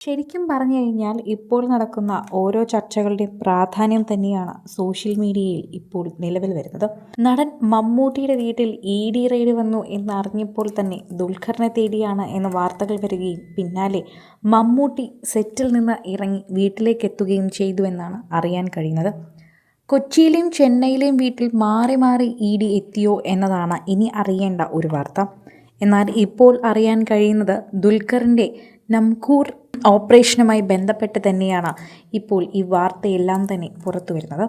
ശരിക്കും പറഞ്ഞു കഴിഞ്ഞാൽ ഇപ്പോൾ നടക്കുന്ന ഓരോ ചർച്ചകളുടെയും പ്രാധാന്യം തന്നെയാണ് സോഷ്യൽ മീഡിയയിൽ ഇപ്പോൾ നിലവിൽ വരുന്നത്. നടൻ മമ്മൂട്ടിയുടെ വീട്ടിൽ ഇ ഡി റെയ്ഡ് വന്നു എന്നറിഞ്ഞപ്പോൾ തന്നെ ദുൽഖറിനെ തേടിയാണ് എന്ന വാർത്തകൾ വരികയും പിന്നാലെ മമ്മൂട്ടി സെറ്റിൽ നിന്ന് ഇറങ്ങി വീട്ടിലേക്ക് എത്തുകയും ചെയ്തു എന്നാണ് അറിയാൻ കഴിയുന്നത്. കൊച്ചിയിലെയും ചെന്നൈയിലെയും വീട്ടിൽ മാറി മാറി ഇ ഡി എത്തിയോ എന്നതാണ് ഇനി അറിയേണ്ട ഒരു വാർത്ത. എന്നാൽ ഇപ്പോൾ അറിയാൻ കഴിയുന്നത് ദുൽഖറിന്റെ നംകൂർ ഓപ്പറേഷനുമായി ബന്ധപ്പെട്ട് തന്നെയാണ് ഇപ്പോൾ ഈ വാർത്തയെല്ലാം തന്നെ പുറത്തു വരുന്നത്.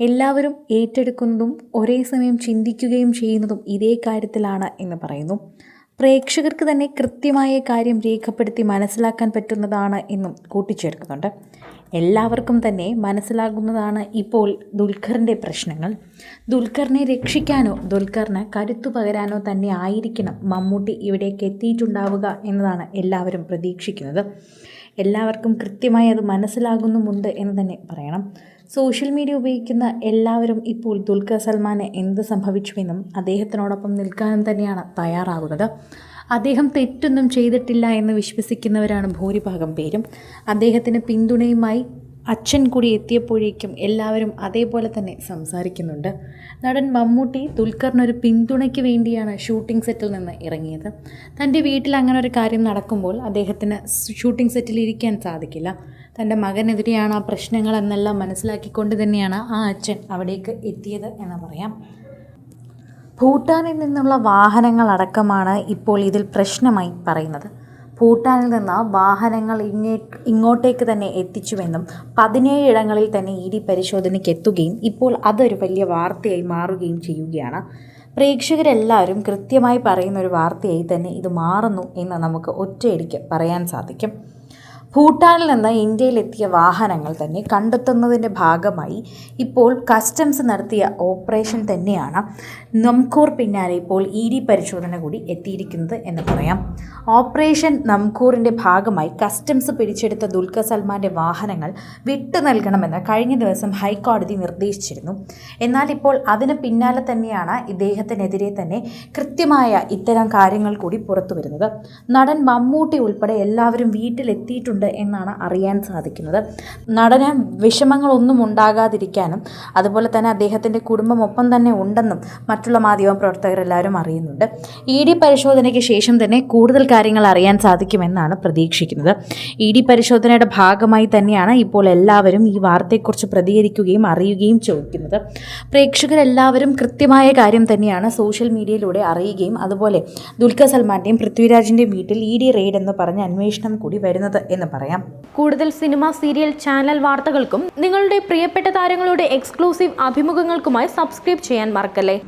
എല്ലാവരും ഏറ്റെടുക്കുന്നതും ഒരേ സമയം ചിന്തിക്കുകയും ചെയ്യുന്നതും ഇതേ കാര്യത്തിലാണ് എന്ന് പറയുന്നു. പ്രേക്ഷകർക്ക് തന്നെ കൃത്യമായ കാര്യം രേഖപ്പെടുത്തി മനസ്സിലാക്കാൻ പറ്റുന്നതാണ് എന്നും കൂട്ടിച്ചേർക്കുന്നുണ്ട്. എല്ലാവർക്കും തന്നെ മനസ്സിലാകുന്നതാണ് ഇപ്പോൾ ദുൽഖറിന്റെ പ്രശ്നങ്ങൾ. ദുൽഖറിനെ രക്ഷിക്കാനോ ദുൽഖറിന് കരുത്തു പകരാനോ തന്നെ ആയിരിക്കണം മമ്മൂട്ടി ഇവിടേക്ക് എത്തിയിട്ടുണ്ടാവുക എന്നതാണ് എല്ലാവരും പ്രതീക്ഷിക്കുന്നത്. എല്ലാവർക്കും കൃത്യമായി അത് മനസ്സിലാകുന്നുമുണ്ട് എന്ന് തന്നെ പറയണം. സോഷ്യൽ മീഡിയ ഉപയോഗിക്കുന്ന എല്ലാവരും ഇപ്പോൾ ദുൽഖർ സൽമാന് എന്ത് സംഭവിച്ചുവെന്നും അദ്ദേഹത്തിനോടൊപ്പം നിൽക്കാനും തന്നെയാണ് തയ്യാറാകുന്നത്. അദ്ദേഹം തെറ്റൊന്നും ചെയ്തിട്ടില്ല എന്ന് വിശ്വസിക്കുന്നവരാണ് ഭൂരിഭാഗം പേരും. അദ്ദേഹത്തിന് പിന്തുണയുമായി അച്ഛൻ കൂടി എത്തിയപ്പോഴേക്കും എല്ലാവരും അതേപോലെ തന്നെ സംസാരിക്കുന്നുണ്ട്. നടൻ മമ്മൂട്ടി ദുൽഖറിനൊരു പിന്തുണയ്ക്ക് വേണ്ടിയാണ് ഷൂട്ടിംഗ് സെറ്റിൽ നിന്ന് ഇറങ്ങിയത്. തന്റെ വീട്ടിൽ അങ്ങനെ ഒരു കാര്യം നടക്കുമ്പോൾ അദ്ദേഹത്തിന് ഷൂട്ടിംഗ് സെറ്റിൽ ഇരിക്കാൻ സാധിക്കില്ല. തന്റെ മകനെതിരെയാണ് ആ പ്രശ്നങ്ങൾ എന്നെല്ലാം മനസ്സിലാക്കിക്കൊണ്ട് തന്നെയാണ് ആ അച്ഛൻ അവിടേക്ക് എത്തിയത് എന്ന് പറയാം. ഭൂട്ടാനിൽ നിന്നുള്ള വാഹനങ്ങളടക്കമാണ് ഇപ്പോൾ ഇതിൽ പ്രശ്നമായി പറയുന്നത്. ഭൂട്ടാനിൽ നിന്ന് വാഹനങ്ങൾ ഇങ്ങേ ഇങ്ങോട്ടേക്ക് തന്നെ എത്തിച്ചുവെന്നും പതിനേഴ് ഇടങ്ങളിൽ തന്നെ ഇ ഡി പരിശോധനയ്ക്ക് എത്തുകയും ഇപ്പോൾ അതൊരു വലിയ വാർത്തയായി മാറുകയും ചെയ്യുകയാണ്. പ്രേക്ഷകരെല്ലാവരും കൃത്യമായി പറയുന്ന ഒരു വാർത്തയായി തന്നെ ഇത് മാറുന്നു എന്ന് നമുക്ക് ഒറ്റയടിക്ക് പറയാൻ സാധിക്കും. ഭൂട്ടാനിൽ നിന്ന് ഇന്ത്യയിലെത്തിയ വാഹനങ്ങൾ തന്നെ കണ്ടെത്തുന്നതിന്റെ ഭാഗമായി ഇപ്പോൾ കസ്റ്റംസ് നടത്തിയ ഓപ്പറേഷൻ തന്നെയാണ്. നംകൂർ പിന്നാലെ ഇപ്പോൾ ഇ ഡി പരിശോധന കൂടി എത്തിയിരിക്കുന്നത് എന്ന് പറയാം. ഓപ്പറേഷൻ നംകൂറിന്റെ ഭാഗമായി കസ്റ്റംസ് പിടിച്ചെടുത്ത ദുൽഖർ സൽമാന്റെ വാഹനങ്ങൾ വിട്ടു നൽകണമെന്ന് കഴിഞ്ഞ ദിവസം ഹൈക്കോടതി നിർദ്ദേശിച്ചിരുന്നു. എന്നാൽ ഇപ്പോൾ അതിന് പിന്നാലെ തന്നെയാണ് ഇദ്ദേഹത്തിനെതിരെ തന്നെ കൃത്യമായ ഇത്തരം കാര്യങ്ങൾ കൂടി പുറത്തു വരുന്നത്. നടൻ മമ്മൂട്ടി ഉൾപ്പെടെ എല്ലാവരും വീട്ടിലെത്തിയിട്ടുണ്ട് എന്നാണ് അറിയാൻ സാധിക്കുന്നത്. നടന് വിഷമങ്ങളൊന്നും ഉണ്ടാകാതിരിക്കാനും അതുപോലെ തന്നെ അദ്ദേഹത്തിന്റെ കുടുംബം ഒപ്പം തന്നെ ഉണ്ടെന്നും മറ്റുള്ള മാധ്യമ പ്രവർത്തകരെല്ലാവരും അറിയുന്നുണ്ട്. ഇ ഡി പരിശോധനയ്ക്ക് ശേഷം തന്നെ കൂടുതൽ കാര്യങ്ങൾ അറിയാൻ സാധിക്കുമെന്നാണ് പ്രതീക്ഷിക്കുന്നത്. ഇ ഡി പരിശോധനയുടെ ഭാഗമായി തന്നെയാണ് ഇപ്പോൾ എല്ലാവരും ഈ വാർത്തയെക്കുറിച്ച് പ്രതികരിക്കുകയും അറിയുകയും ചോദിക്കുന്നത്. പ്രേക്ഷകരെല്ലാവരും കൃത്യമായ കാര്യം തന്നെയാണ് സോഷ്യൽ മീഡിയയിലൂടെ അറിയുകയും അതുപോലെ ദുൽഖർ സൽമാന്റെയും പൃഥ്വിരാജിന്റെയും വീട്ടിൽ ഇ ഡി റെയ്ഡ് എന്ന് പറഞ്ഞ അന്വേഷണം കൂടി വരുന്നത് എന്ന് പറയാം. കൂടുതൽ സിനിമ സീരിയൽ ചാനൽ വാർത്തകൾക്കും നിങ്ങളുടെ പ്രിയപ്പെട്ട താരങ്ങളുടെ എക്സ്ക്ലൂസീവ് അഭിമുഖങ്ങൾക്കുമായി സബ്സ്ക്രൈബ് ചെയ്യാൻ മറക്കല്ലേ?